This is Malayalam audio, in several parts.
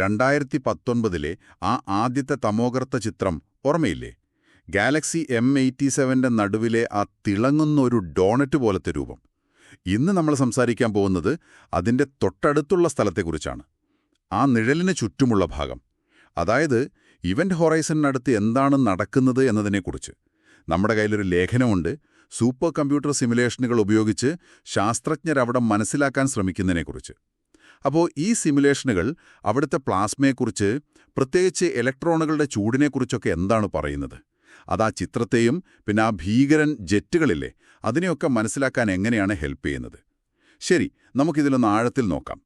രണ്ടായിരത്തി പത്തൊൻപതിലെ ആ ആദ്യത്തെ തമോകർത്ത ചിത്രം ഓർമ്മയില്ലേ? ഗാലക്സി എം എയ്റ്റി സെവന്റെ നടുവിലെ ആ തിളങ്ങുന്ന ഒരു ഡോണറ്റ് പോലത്തെ രൂപം. ഇന്ന് നമ്മൾ സംസാരിക്കാൻ പോകുന്നത് അതിന്റെ തൊട്ടടുത്തുള്ള സ്ഥലത്തെക്കുറിച്ചാണ്. ആ നിഴലിന് ചുറ്റുമുള്ള ഭാഗം. അതായത് ഇവന്റ് ഹൊറൈസണിനടുത്ത് എന്താണ് നടക്കുന്നത് എന്നതിനെക്കുറിച്ച്. നമ്മുടെ കയ്യിലൊരു ലേഖനമുണ്ട്. സൂപ്പർ കമ്പ്യൂട്ടർ സിമുലേഷനുകൾ ഉപയോഗിച്ച് ശാസ്ത്രജ്ഞരവിടെ മനസ്സിലാക്കാൻ ശ്രമിക്കുന്നതിനെക്കുറിച്ച്. അപ്പോൾ ഈ സിമുലേഷനുകൾ അവിടുത്തെ പ്ലാസ്മയെക്കുറിച്ച് പ്രത്യേകിച്ച് ഇലക്ട്രോണുകളുടെ ചൂടിനെക്കുറിച്ചൊക്കെ എന്താണ് പറയുന്നത്? അത് ആ ചിത്രത്തെയും പിന്നെ ആ ഭീകരൻ ജെറ്റുകളില്ലേ അതിനെയൊക്കെ മനസ്സിലാക്കാൻ എങ്ങനെയാണ് ഹെൽപ്പ് ചെയ്യുന്നത്? ശരി നമുക്കിതിലൊന്ന് ആഴത്തിൽ നോക്കാം.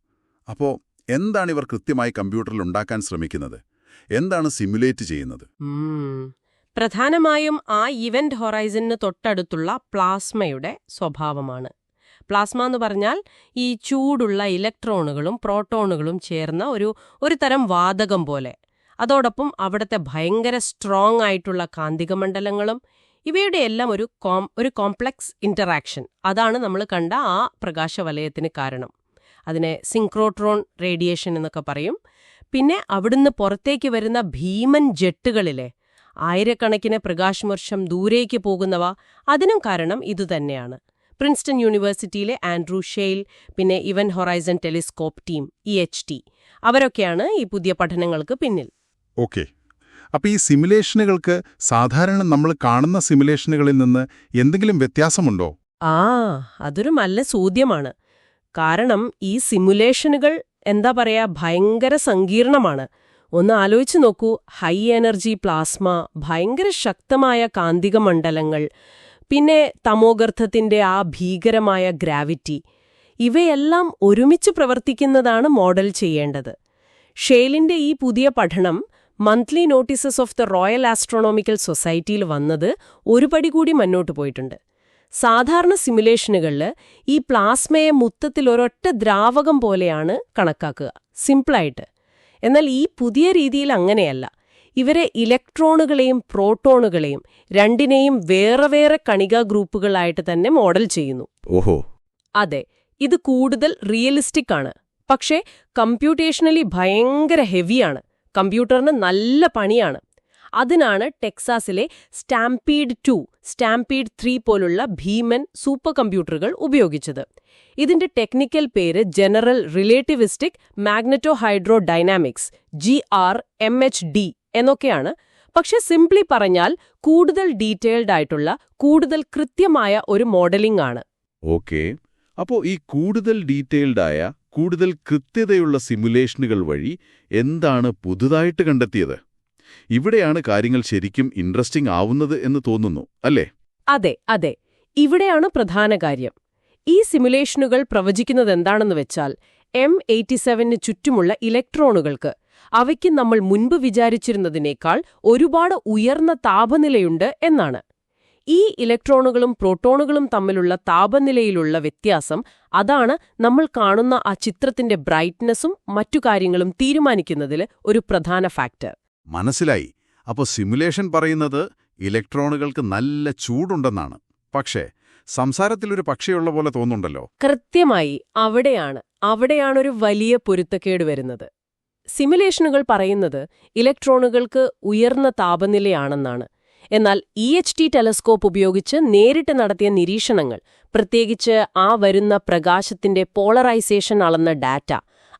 അപ്പോൾ എന്താണ് ഇവർ കൃത്യമായി കമ്പ്യൂട്ടറിൽ ഉണ്ടാക്കാൻ ശ്രമിക്കുന്നത്? എന്താണ് സിമുലേറ്റ് ചെയ്യുന്നത്? പ്രധാനമായും ആ ഇവന്റ് ഹൊറൈസണിന് തൊട്ടടുത്തുള്ള പ്ലാസ്മയുടെ സ്വഭാവമാണ്. പ്ലാസ്മ എന്ന് പറഞ്ഞാൽ ഈ ചൂടുള്ള ഇലക്ട്രോണുകളും പ്രോട്ടോണുകളും ചേർന്ന ഒരു ഒരു തരം വാതകം പോലെ. അതോടൊപ്പം അവിടുത്തെ ഭയങ്കര സ്ട്രോങ് ആയിട്ടുള്ള കാന്തിക മണ്ഡലങ്ങളും ഇവയുടെ എല്ലാം ഒരു കോം ഒരു കോംപ്ലക്സ് ഇന്ററാക്ഷൻ അതാണ് നമ്മൾ കണ്ട ആ പ്രകാശവലയത്തിന് കാരണം. അതിനെ സിൻക്രോട്രോൺ റേഡിയേഷൻ എന്നൊക്കെ പറയും. പിന്നെ അവിടുന്ന് പുറത്തേക്ക് വരുന്ന ഭീമൻ ജെട്ടുകളിലെ ആയിരക്കണക്കിന് പ്രകാശവർഷം ദൂരേക്ക് പോകുന്നവ അതിനും കാരണം ഇതുതന്നെയാണ്. പ്രിൻസ്റ്റൺ യൂണിവേഴ്സിറ്റിയിലെ ആൻഡ്രൂ ഷെയിൽ പിന്നെ event horizon telescope team E H T. അവരൊക്കെയാണ് ഈ പുതിയ പഠനങ്ങൾക്ക് പിന്നിൽ. ഓക്കെ. അപ്പോൾ ഈ സിമുലേഷനുകൾക്ക് സാധാരണ നമ്മൾ കാണുന്ന സിമുലേഷനുകളിൽ നിന്ന് എന്തെങ്കിലും വ്യത്യാസമുണ്ടോ? ആ അതൊരു നല്ല ചോദ്യമാണ് കാരണം ഈ സിമുലേഷനുകൾ എന്താ പറയാ ഭയങ്കര സങ്കീർണമാണ്. ഒന്ന് ആലോചിച്ച് നോക്കൂ ഹൈ എനർജി പ്ലാസ്മ ഭയങ്കര ശക്തമായ കാന്തിക മണ്ഡലങ്ങൾ പിന്നെ തമോഗർത്തത്തിന്റെ ആ ഭീകരമായ ഗ്രാവിറ്റി. ഇവയെല്ലാം ഒരുമിച്ച് പ്രവർത്തിക്കുന്നതാണ് മോഡൽ ചെയ്യേണ്ടത്. ഷെയ്ലിന്റെ ഈ പുതിയ പഠനം monthly notices of the royal astronomical സൊസൈറ്റിയിൽ വന്നത് ഒരു പടി കൂടി മുന്നോട്ട് പോയിട്ടുണ്ട്. സാധാരണ സിമുലേഷനുകളിൽ ഈ പ്ലാസ്മയെ മൊത്തത്തിൽ ഒരൊറ്റ ദ്രാവകം പോലെയാണ് കണക്കാക്കുക സിംപിളായിട്ട് എന്നാൽ ഈ പുതിയ രീതിയിൽ അങ്ങനെയല്ല. ഇവരെ ഇലക്ട്രോണുകളെയും പ്രോട്ടോണുകളെയും രണ്ടിനെയും വേറെ വേറെ കണികാ ഗ്രൂപ്പുകളായിട്ട് തന്നെ മോഡൽ ചെയ്യുന്നു. ഓഹോ. അതെ ഇത് കൂടുതൽ റിയലിസ്റ്റിക് ആണ്. പക്ഷേ കമ്പ്യൂട്ടേഷണലി ഭയങ്കര ഹെവിയാണ്. കമ്പ്യൂട്ടറിന് നല്ല പണിയാണ്. അതിനാണ് ടെക്സാസിലെ സ്റ്റാംപീഡ് ടു സ്റ്റാംപീഡ് ത്രീ പോലുള്ള ഭീമൻ സൂപ്പർ കമ്പ്യൂട്ടറുകൾ ഉപയോഗിച്ചത്. ഇതിന്റെ ടെക്നിക്കൽ പേര് general relativistic magneto hydro dynamics G R M H D. എന്നൊക്കെയാണ്. പക്ഷെ സിംപ്ലി പറഞ്ഞാൽ കൂടുതൽ ഡീറ്റെയിൽഡ് ആയിട്ടുള്ള കൂടുതൽ കൃത്യമായ ഒരു മോഡലിംഗ് ആണ്. ഓക്കെ. അപ്പോ ഈ കൂടുതൽ ഡീറ്റെയിൽഡ് ആയ കൂടുതൽ കൃത്യതയുള്ള സിമുലേഷനുകൾ വഴി എന്താണ് പുതുതായിട്ട് കണ്ടെത്തിയത്? ഇവിടെയാണ് കാര്യങ്ങൾ ശരിക്കും ഇൻട്രസ്റ്റിംഗ് ആവുന്നത് എന്ന് തോന്നുന്നു അല്ലേ? അതെ അതെ. ഇവിടെയാണ് പ്രധാന കാര്യം. ഈ സിമുലേഷനുകൾ പ്രവചിക്കുന്നത് പ്രവചിക്കുന്നതെന്താണെന്ന് വെച്ചാൽ എം എയ്റ്റി സെവന് ചുറ്റുമുള്ള ഇലക്ട്രോണുകൾക്ക് അവയ്ക്ക് നമ്മൾ മുൻപ് വിചാരിച്ചിരുന്നതിനേക്കാൾ ഒരുപാട് ഉയർന്ന താപനിലയുണ്ട് എന്നാണ്. ഈ ഇലക്ട്രോണുകളും പ്രോട്ടോണുകളും തമ്മിലുള്ള താപനിലയിലുള്ള വ്യത്യാസം അതാണ് നമ്മൾ കാണുന്ന ആ ചിത്രത്തിന്റെ ബ്രൈറ്റ്നസും മറ്റു കാര്യങ്ങളും തീരുമാനിക്കുന്നതിൽ ഒരു പ്രധാന ഫാക്ടർ. മനസ്സിലായി. അപ്പോൾ സിമുലേഷൻ പറയുന്നത് ഇലക്ട്രോണുകൾക്ക് നല്ല ചൂടുണ്ടെന്നാണ്. പക്ഷേ സംസാരത്തിലൊരു പക്ഷിയുള്ള പോലെ തോന്നുന്നുണ്ടല്ലോ. കൃത്യമായി അവിടെയാണ്. അവിടെയാണൊരു വലിയ പൊരുത്തക്കേട് വരുന്നത്. സിമുലേഷനുകൾ പറയുന്നത് ഇലക്ട്രോണുകൾക്ക് ഉയർന്ന താപനിലയാണെന്നാണ്. എന്നാൽ ഇ എച്ച് ടി ടെലസ്കോപ്പ് ഉപയോഗിച്ച് നേരിട്ട് നടത്തിയ നിരീക്ഷണങ്ങൾ പ്രത്യേകിച്ച് ആ വരുന്ന പ്രകാശത്തിന്റെ പോളറൈസേഷൻ അളന്ന ഡാറ്റ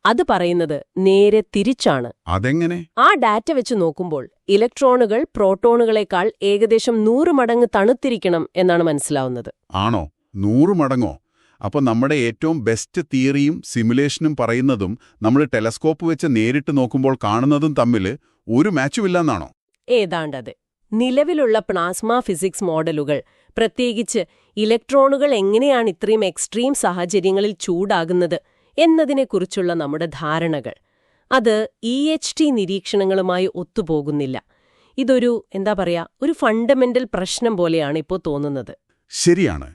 അത് പറയുന്നത് നേരെ തിരിച്ചാണ്. അതെങ്ങനെ? ആ ഡാറ്റ വെച്ച് നോക്കുമ്പോൾ ഇലക്ട്രോണുകൾ പ്രോട്ടോണുകളെക്കാൾ ഏകദേശം നൂറ് മടങ്ങ് തണുത്തിരിക്കണം എന്നാണ് മനസ്സിലാവുന്നത്. ആണോ? നൂറ് മടങ്ങോ? അപ്പോൾ നമ്മുടെ ഏറ്റവും ബെസ്റ്റ് തിയറിയും സിമുലേഷനും പറയുന്നതും നമ്മൾ ടെലസ്കോപ്പ് വെച്ച് നേരിട്ട് നോക്കുമ്പോൾ കാണുന്നതും തമ്മിൽ ഒരു മാച്ചുമില്ലെന്നാണോ ഏതാണ്ടത്. നിലവിലുള്ള പ്ലാസ്മ ഫിസിക്സ് മോഡലുകൾ പ്രത്യേകിച്ച് ഇലക്ട്രോണുകൾ എങ്ങനെയാണ് ഇത്രയും എക്സ്ട്രീം സാഹചര്യങ്ങളിൽ ചൂടാകുന്നത് എന്നതിനെക്കുറിച്ചുള്ള നമ്മുടെ ധാരണകൾ. അത് ഇ എച്ച് ടി നിരീക്ഷണങ്ങളുമായി ഒത്തുപോകുന്നില്ല. ഇതൊരു എന്താ പറയാ ഒരു ഫണ്ടമെന്റൽ പ്രശ്നം പോലെയാണ് ഇപ്പോൾ തോന്നുന്നത്. ശരിയാണ്.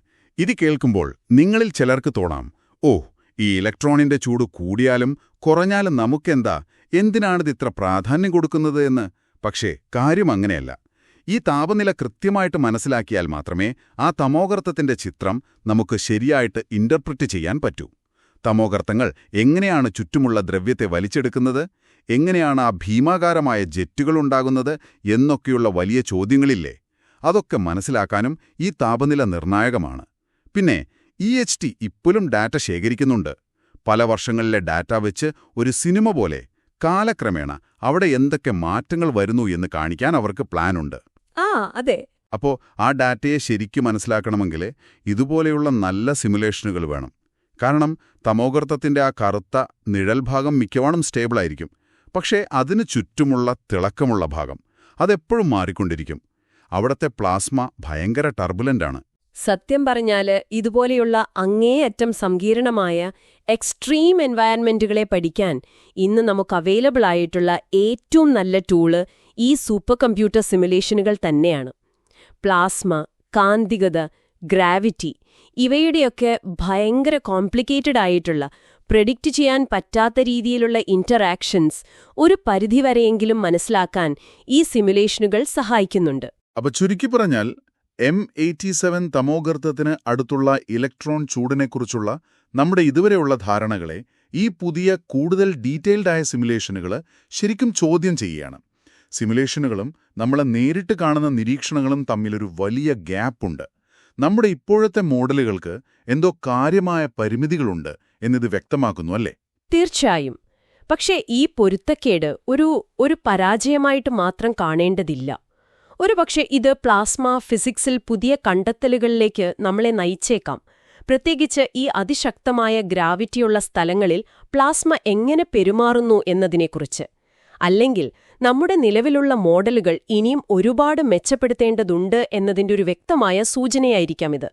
ഇത് കേൾക്കുമ്പോൾ നിങ്ങളിൽ ചിലർക്ക് തോന്നാം ഓ ഈ ഇലക്ട്രോണിന്റെ ചൂട് കൂടിയാലും കുറഞ്ഞാലും നമുക്കെന്താ? എന്തിനാണിത് ഇത്ര പ്രാധാന്യം കൊടുക്കുന്നത് എന്ന്? പക്ഷേ കാര്യം അങ്ങനെയല്ല. ഈ താപനില കൃത്യമായിട്ട് മനസ്സിലാക്കിയാൽ മാത്രമേ ആ തമോഗർത്തത്തിന്റെ ചിത്രം നമുക്ക് ശരിയായിട്ട് ഇന്റർപ്രറ്റ് ചെയ്യാൻ പറ്റൂ. തമോഗർത്തങ്ങൾ എങ്ങനെയാണ് ചുറ്റുമുള്ള ദ്രവ്യത്തെ വലിച്ചെടുക്കുന്നത് എങ്ങനെയാണ് ആ ഭീമാകാരമായ ജെറ്റുകൾ ഉണ്ടാകുന്നത് എന്നൊക്കെയുള്ള വലിയ ചോദ്യങ്ങളില്ലേ? അതൊക്കെ മനസ്സിലാക്കാനും ഈ താപനില നിർണായകമാണ്. പിന്നെ ഇ എച്ച് ടി ഇപ്പോഴും ഡാറ്റ ശേഖരിക്കുന്നുണ്ട്. പല വർഷങ്ങളിലെ ഡാറ്റ വെച്ച് ഒരു സിനിമ പോലെ കാലക്രമേണ അവിടെ എന്തൊക്കെ മാറ്റങ്ങൾ വരുന്നു എന്ന് കാണിക്കാൻ അവർക്ക് പ്ലാനുണ്ട്. ആ അതെ. അപ്പോ ആ ഡാറ്റയെ ശരിക്കും മനസ്സിലാക്കണമെങ്കിൽ ഇതുപോലെയുള്ള നല്ല സിമുലേഷനുകൾ വേണം. കാരണം തമോഗർത്തത്തിന്റെ ആ കറുത്ത നിഴൽ ഭാഗം മിക്കവാറും സ്റ്റേബിളായിരിക്കും. പക്ഷേ അതിനു ചുറ്റുമുള്ള തിളക്കമുള്ള ഭാഗം അതെപ്പോഴും മാറിക്കൊണ്ടിരിക്കും. അവിടത്തെ പ്ലാസ്മ ഭയങ്കര ടർബുലന്റാണ്. സത്യം പറഞ്ഞാൽ ഇതുപോലെയുള്ള അങ്ങേയറ്റം സങ്കീർണമായ എക്സ്ട്രീം എൻവയൺമെന്റുകളെ പഠിക്കാൻ ഇന്ന് നമുക്ക് അവൈലബിൾ ആയിട്ടുള്ള ഏറ്റവും നല്ല ടൂൾ ഈ സൂപ്പർ കമ്പ്യൂട്ടർ സിമുലേഷനുകൾ തന്നെയാണ്. പ്ലാസ്മ കാന്തികത ഗ്രാവിറ്റി ഇവയുടെയൊക്കെ ഭയങ്കര കോംപ്ലിക്കേറ്റഡ് ആയിട്ടുള്ള പ്രഡിക്റ്റ് ചെയ്യാൻ പറ്റാത്ത രീതിയിലുള്ള ഇന്ററാക്ഷൻസ് ഒരു പരിധിവരെയെങ്കിലും മനസ്സിലാക്കാൻ ഈ സിമുലേഷനുകൾ സഹായിക്കുന്നുണ്ട്. അപ്പൊ ചുരുക്കി പറഞ്ഞാൽ എം എയ്റ്റി സെവൻ തമോഗർത്തത്തിന് അടുത്തുള്ള ഇലക്ട്രോൺ ചൂടിനെക്കുറിച്ചുള്ള നമ്മുടെ ഇതുവരെയുള്ള ധാരണകളെ ഈ പുതിയ കൂടുതൽ ഡീറ്റെയിൽഡായ സിമുലേഷനുകൾ ശരിക്കും ചോദ്യം ചെയ്യുകയാണ്. സിമുലേഷനുകളും നമ്മളെ നേരിട്ട് കാണുന്ന നിരീക്ഷണങ്ങളും തമ്മിലൊരു വലിയ ഗ്യാപ്പുണ്ട്. നമ്മുടെ ഇപ്പോഴത്തെ മോഡലുകൾക്ക് എന്തോ കാര്യമായ പരിമിതികളുണ്ട് എന്നിത് വ്യക്തമാക്കുന്നു അല്ലേ? തീർച്ചയായും. പക്ഷേ ഈ പൊരുത്തക്കേട് ഒരു ഒരു പരാജയമായിട്ട് മാത്രം കാണേണ്ടതില്ല. ഒരുപക്ഷെ ഇത് പ്ലാസ്മ ഫിസിക്സിൽ പുതിയ കണ്ടെത്തലുകളിലേക്ക് നമ്മളെ നയിച്ചേക്കാം. പ്രത്യേകിച്ച് ഈ അതിശക്തമായ ഗ്രാവിറ്റിയുള്ള സ്ഥലങ്ങളിൽ പ്ലാസ്മ എങ്ങനെ പെരുമാറുന്നു എന്നതിനെക്കുറിച്ച്. അല്ലെങ്കിൽ നമ്മുടെ നിലവിലുള്ള മോഡലുകൾ ഇനിയും ഒരുപാട് മെച്ചപ്പെടുത്തേണ്ടതുണ്ട് എന്നതിന്റെ ഒരു വ്യക്തമായ സൂചനയായിരിക്കാം ഇത്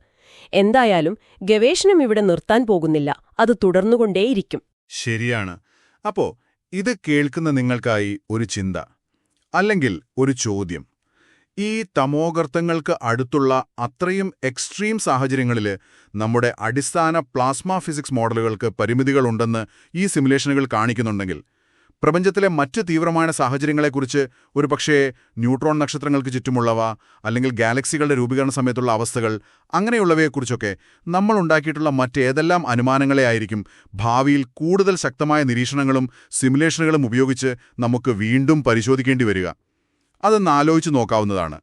എന്തായാലും ഗവേഷണം ഇവിടെ നിർത്താൻ പോകുന്നില്ല. അത് തുടർന്നുകൊണ്ടേയിരിക്കും. ശരിയാണ്. അപ്പോ ഇത് കേൾക്കുന്ന നിങ്ങൾക്കായി ഒരു ചിന്ത. അല്ലെങ്കിൽ ഒരു ചോദ്യം. ഈ തമോഗർത്തങ്ങൾക്ക് അടുത്തുള്ള അത്രയും എക്സ്ട്രീം സാഹചര്യങ്ങളിൽ നമ്മുടെ അടിസ്ഥാന പ്ലാസ്മ ഫിസിക്സ് മോഡലുകൾക്ക് പരിമിതികളുണ്ടെന്ന് ഈ സിമുലേഷനുകൾ കാണിക്കുന്നുണ്ടെങ്കിൽ പ്രപഞ്ചത്തിലെ മറ്റ് തീവ്രമായ സാഹചര്യങ്ങളെക്കുറിച്ച് ഒരുപക്ഷേ ന്യൂട്രോൺ നക്ഷത്രങ്ങൾക്ക് ചുറ്റുമുള്ളവ അല്ലെങ്കിൽ ഗാലക്സികളുടെ രൂപീകരണ സമയത്തുള്ള അവസ്ഥകൾ അങ്ങനെയുള്ളവയെക്കുറിച്ചൊക്കെ നമ്മൾ ഉണ്ടാക്കിയിട്ടുള്ള മറ്റേതെല്ലാം അനുമാനങ്ങളെ ആയിരിക്കും ഭാവിയിൽ കൂടുതൽ ശക്തമായ നിരീക്ഷണങ്ങളും സിമുലേഷനുകളും ഉപയോഗിച്ച് നമുക്ക് വീണ്ടും പരിശോധിക്കേണ്ടി വരിക. അതൊന്ന് ആലോചിച്ച് നോക്കാവുന്നതാണ്.